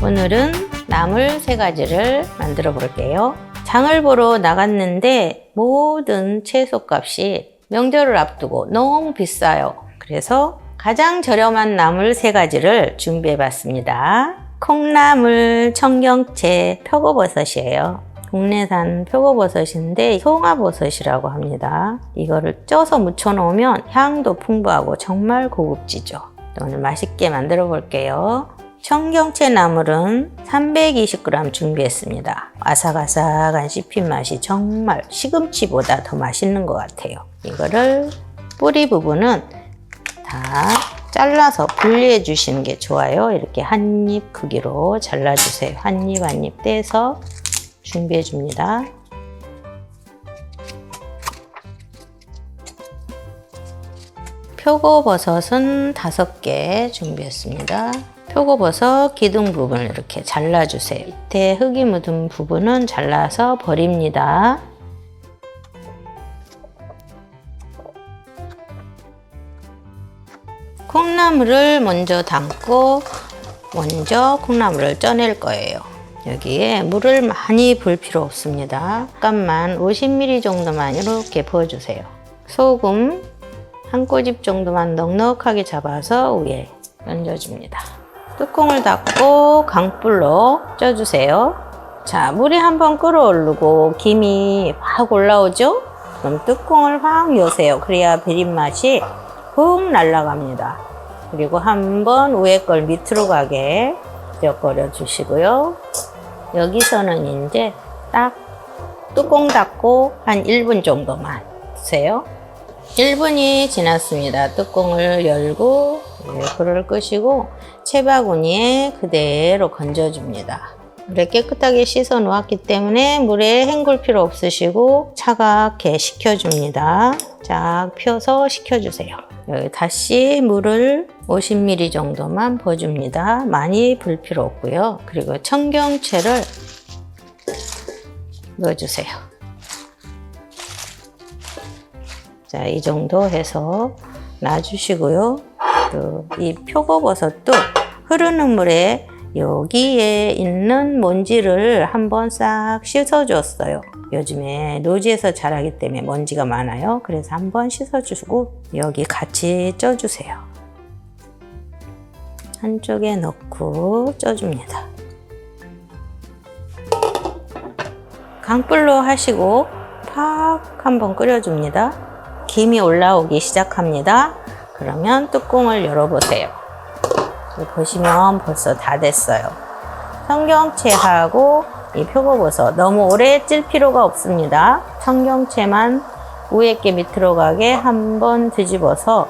오늘은 나물 세 가지를 만들어 볼게요. 장을 보러 나갔는데 모든 채소 값이 명절을 앞두고 너무 비싸요. 그래서 가장 저렴한 나물 세 가지를 준비해 봤습니다. 콩나물, 청경채, 표고버섯이에요. 국내산 표고버섯인데 송화버섯이라고 합니다. 이거를 쪄서 무쳐 놓으면 향도 풍부하고 정말 고급지죠. 오늘 맛있게 만들어 볼게요. 청경채 나물은 320g 준비했습니다. 아삭아삭한 씹힌 맛이 정말 시금치보다 더 맛있는 것 같아요. 이거를 뿌리 부분은 다 잘라서 분리해 주시는 게 좋아요. 이렇게 한 입 크기로 잘라주세요. 한 입 한 입 떼서 준비해 줍니다. 표고버섯은 다섯 개 준비했습니다. 표고버섯 기둥 부분을 이렇게 잘라주세요. 밑에 흙이 묻은 부분은 잘라서 버립니다. 콩나물을 먼저 담고 먼저 콩나물을 쪄낼 거예요. 여기에 물을 많이 부을 필요 없습니다. 약간만 50ml 정도만 이렇게 부어주세요. 소금 한 꼬집 정도만 넉넉하게 잡아서 위에 얹어줍니다. 뚜껑을 닫고 강불로 쪄주세요. 자, 물이 한번 끓어오르고 김이 확 올라오죠? 그럼 뚜껑을 확 여세요. 그래야 비린 맛이 훅 날아갑니다. 그리고 한번 위에 걸 밑으로 가게 젓거려 주시고요. 여기서는 이제 딱 뚜껑 닫고 한 1분 정도만 두세요. 1분이 지났습니다. 뚜껑을 열고 네, 불을 끄시고 채바구니에 그대로 건져줍니다. 물에 깨끗하게 씻어 놓았기 때문에 물에 헹굴 필요 없으시고 차갑게 식혀줍니다. 쫙 펴서 식혀주세요. 여기 다시 물을 50ml 정도만 부어줍니다. 많이 불 필요 없고요. 그리고 청경채를 넣어주세요. 자, 이 정도 해서 놔주시고요. 또이 표고버섯도 흐르는 물에 여기에 있는 먼지를 한번 싹 씻어줬어요. 요즘에 노지에서 자라기 때문에 먼지가 많아요. 그래서 한번 씻어주고 여기 같이 쪄주세요. 한쪽에 넣고 쪄줍니다. 강불로 하시고 팍 한번 끓여줍니다. 김이 올라오기 시작합니다. 그러면 뚜껑을 열어보세요. 보시면 벌써 다 됐어요. 청경채하고 이 표고버섯 너무 오래 찔 필요가 없습니다. 청경채만 위에 게 밑으로 가게 한번 뒤집어서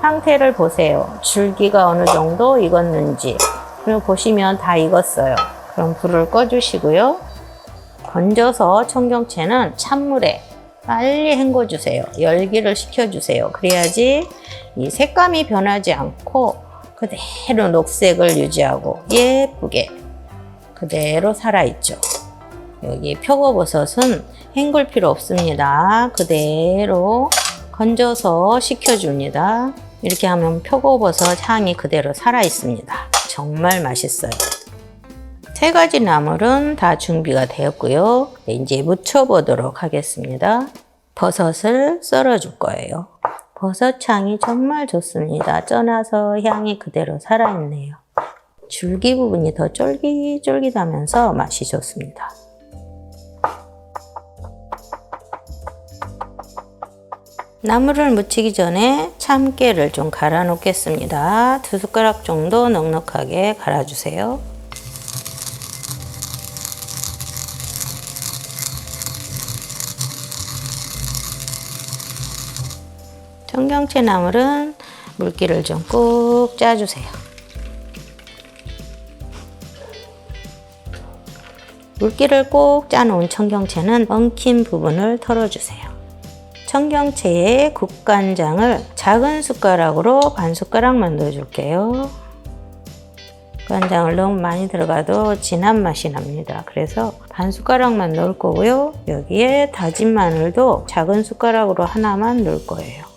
상태를 보세요. 줄기가 어느 정도 익었는지. 그리고 보시면 다 익었어요. 그럼 불을 꺼주시고요. 건져서 청경채는 찬물에 빨리 헹궈주세요. 열기를 식혀주세요. 그래야지 이 색감이 변하지 않고 그대로 녹색을 유지하고 예쁘게 그대로 살아있죠. 여기 표고버섯은 헹굴 필요 없습니다. 그대로 건져서 식혀줍니다. 이렇게 하면 표고버섯 향이 그대로 살아있습니다. 정말 맛있어요. 세 가지 나물은 다 준비가 되었고요. 이제 무쳐보도록 하겠습니다. 버섯을 썰어줄 거예요. 버섯 향이 정말 좋습니다. 쪄놔서 향이 그대로 살아있네요. 줄기 부분이 더 쫄깃쫄깃하면서 맛이 좋습니다. 나물을 무치기 전에 참깨를 좀 갈아 놓겠습니다. 두 숟가락 정도 넉넉하게 갈아주세요. 청경채 나물은 물기를 좀 꾹 짜주세요. 물기를 꼭 짜놓은 청경채는 엉킨 부분을 털어주세요. 청경채에 국간장을 작은 숟가락으로 반 숟가락만 넣어줄게요. 간장을 너무 많이 들어가도 진한 맛이 납니다. 그래서 반 숟가락만 넣을 거고요. 여기에 다진 마늘도 작은 숟가락으로 하나만 넣을 거예요.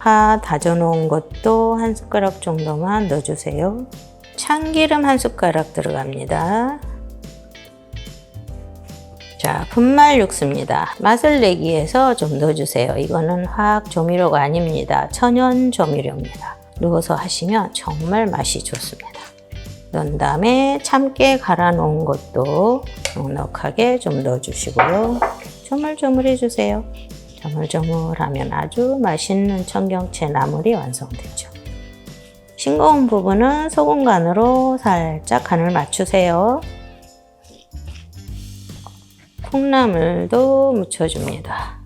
파 다져 놓은 것도 한 숟가락 정도만 넣어주세요. 참기름 한 숟가락 들어갑니다. 자, 분말 육수입니다. 맛을 내기 위해서 좀 넣어주세요. 이거는 화학 조미료가 아닙니다. 천연 조미료입니다. 넣어서 하시면 정말 맛이 좋습니다. 넣은 다음에 참깨 갈아 놓은 것도 넉넉하게 좀 넣어주시고요. 조물조물 해주세요. 조물조물하면 아주 맛있는 청경채 나물이 완성되죠. 싱거운 부분은 소금 간으로 살짝 간을 맞추세요. 콩나물도 묻혀줍니다.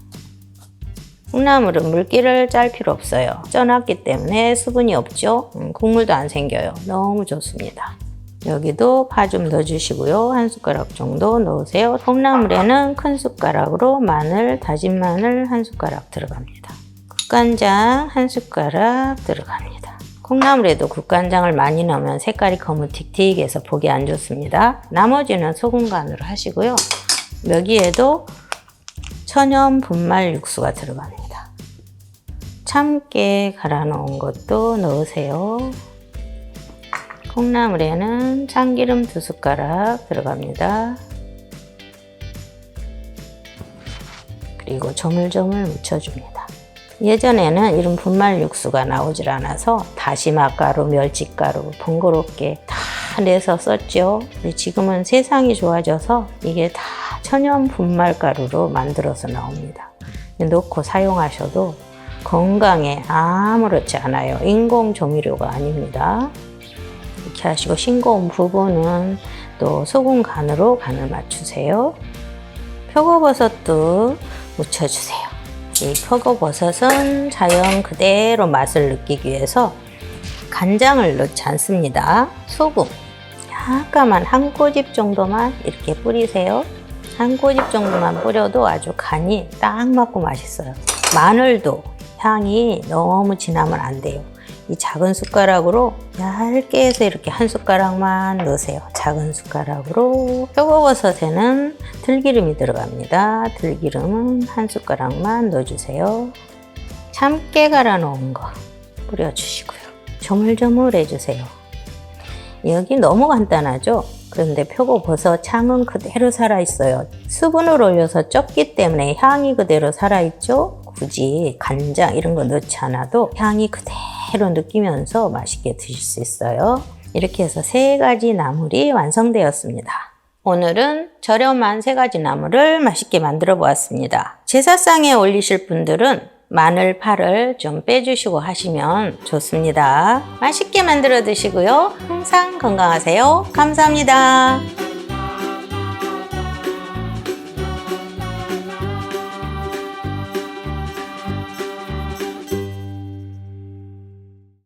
콩나물은 물기를 짤 필요 없어요. 쪄놨기 때문에 수분이 없죠. 음, 국물도 안 생겨요. 너무 좋습니다. 여기도 파 좀 넣어주시고요. 한 숟가락 정도 넣으세요. 콩나물에는 큰 숟가락으로 마늘, 다진 마늘 한 숟가락 들어갑니다. 국간장 한 숟가락 들어갑니다. 콩나물에도 국간장을 많이 넣으면 색깔이 거무틱틱해서 보기 안 좋습니다. 나머지는 소금 간으로 하시고요. 여기에도 천연 분말 육수가 들어갑니다. 참깨 갈아 놓은 것도 넣으세요. 콩나물에는 참기름 두 숟가락 들어갑니다. 그리고 조물조물 묻혀줍니다. 예전에는 이런 분말 육수가 나오질 않아서 다시마 가루, 멸치가루 번거롭게 다 내서 썼죠. 지금은 세상이 좋아져서 이게 다 천연 분말 가루로 만들어서 나옵니다. 넣고 사용하셔도 건강에 아무렇지 않아요. 인공 조미료가 아닙니다. 하시고 싱거운 부분은 또 소금 간으로 간을 맞추세요. 표고버섯도 묻혀주세요. 이 표고버섯은 자연 그대로 맛을 느끼기 위해서 간장을 넣지 않습니다. 소금 약간만 한 꼬집 정도만 이렇게 뿌리세요. 한 꼬집 정도만 뿌려도 아주 간이 딱 맞고 맛있어요. 마늘도 향이 너무 진하면 안 돼요. 이 작은 숟가락으로 얇게 해서 이렇게 한 숟가락만 넣으세요. 작은 숟가락으로. 표고버섯에는 들기름이 들어갑니다. 들기름은 한 숟가락만 넣어주세요. 참깨 갈아 놓은 거 뿌려주시고요. 조물조물 해주세요. 여기 너무 간단하죠? 그런데 표고버섯 향은 그대로 살아있어요. 수분을 올려서 쪘기 때문에 향이 그대로 살아있죠? 굳이 간장 이런 거 넣지 않아도 향이 그대 로 느끼면서 맛있게 드실 수 있어요. 이렇게 해서 세 가지 나물이 완성되었습니다. 오늘은 저렴한 세 가지 나물을 맛있게 만들어 보았습니다. 제사상에 올리실 분들은 마늘, 파를 좀 빼주시고 하시면 좋습니다. 맛있게 만들어 드시고요. 항상 건강하세요. 감사합니다.